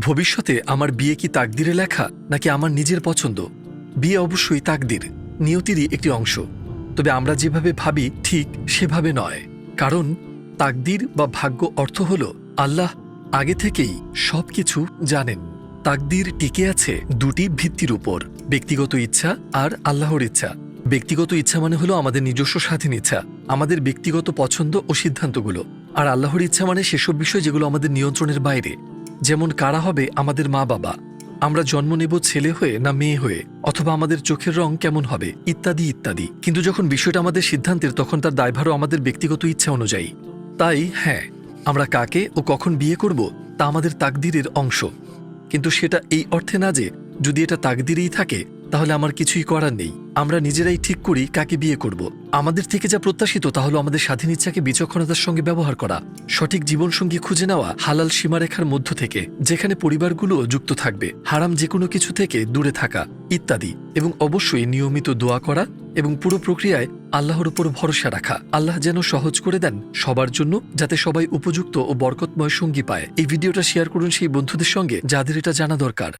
ভবিষ্যতে আমার বিয়ে কি তাকদিরে লেখা, নাকি আমার নিজের পছন্দ? বিয়ে অবশ্যই তাকদির, নিয়তিরই একটি অংশ। তবে আমরা যেভাবে ভাবি, ঠিক সেভাবে নয়। কারণ, তাকদির বা ভাগ্য অর্থ হল, আল্লাহ আগে থেকেই সবকিছু জানেন। তাকদির টিকে আছে দুটি ভিত্তির উপর, ব্যক্তিগত ইচ্ছা আর আল্লাহর ইচ্ছা। ব্যক্তিগত ইচ্ছা মানে হলো আমাদের নিজস্ব স্বাধীন ইচ্ছা, আমাদের ব্যক্তিগত পছন্দ ও সিদ্ধান্তগুলো। আর আল্লাহর ইচ্ছা মানে সেসব বিষয় যেগুলো আমাদের নিয়ন্ত্রণের বাইরে। যেমন কারা হবে আমাদের মা বাবা। আমরা জন্ম নেব ছেলে হয়ে না মেয়ে হয়ে, অথবা আমাদের চোখের রং কেমন হবে, ইত্যাদি ইত্যাদি। কিন্তু যখন বিষয়টা আমাদের সিদ্ধান্তের, তখন তার দায়ভারও আমাদের ব্যক্তিগত ইচ্ছা অনুযায়ী। তাই হ্যাঁ আমরা কাকে ও কখন বিয়ে করব, তা আমাদের তাকদিরের অংশ। কিন্তু সেটা এই অর্থে না যে, যদি এটা তাকদিরেই থাকে তাহলে আমার কিছুই করার নেই। আমরা নিজেরাই ঠিক করি কাকে বিয়ে করব। আমাদের থেকে যা প্রত্যাশিত তা হলো আমাদের স্বাধীন ইচ্ছাকে বিচক্ষণতার সঙ্গে ব্যবহার করা। সঠিক জীবনসঙ্গী খুঁজে নেওয়া হালাল সীমারেখার মধ্য থেকে, যেখানে পরিবারগুলো যুক্ত থাকবে, হারাম যে কোনো কিছু থেকে দূরে থাকা, ইত্যাদি, এবং অবশ্যই নিয়মিত দোয়া করা এবং পুরো প্রক্রিয়ায় আল্লাহর উপর ভরসা রাখা। আল্লাহ যেন সহজ করে দেন সবার জন্য, যাতে সবাই উপযুক্ত ও বরকতময় সঙ্গী পায়। এই ভিডিওটা শেয়ার করুন সেই বন্ধুদের সঙ্গে, যাদের এটা জানা দরকার।